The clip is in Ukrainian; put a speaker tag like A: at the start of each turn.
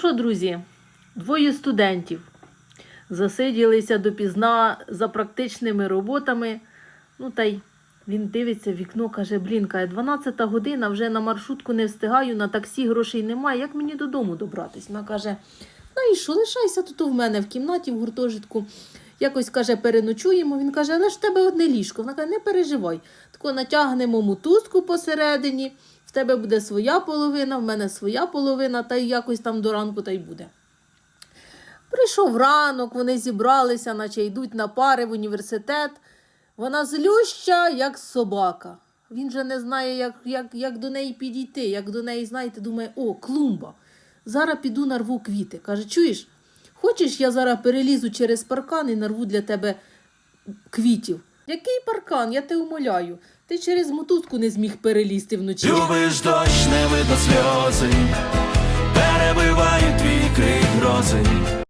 A: що, друзі, двоє студентів засиділися допізна за практичними роботами. Ну, та й він дивиться в вікно, каже: блін, каже, 12 година, вже на маршрутку не встигаю, на таксі грошей немає. Як мені додому добратись? Вона каже: ну і що, лишайся тут у мене в кімнаті, в гуртожитку. Якось каже, переночуємо. Він каже, але ж в тебе одне ліжко. Вона каже, не переживай. Тако натягнемо мотузку посередині, в тебе буде своя половина, в мене своя половина, та й якось там до ранку та й буде. Прийшов ранок, вони зібралися, наче йдуть на пари в університет. Вона злюща, як собака. Він же не знає, як, як, як до неї підійти, як до неї, знаєте, думає, о, клумба. Зараз піду нарву квіти. Каже, чуєш, хочеш, я зараз перелізу через паркан і нарву для тебе квітів. Який паркан? Я те умоляю. Ти через мотузку не зміг перелізти вночі.
B: Любиш дощ, не видно сльози,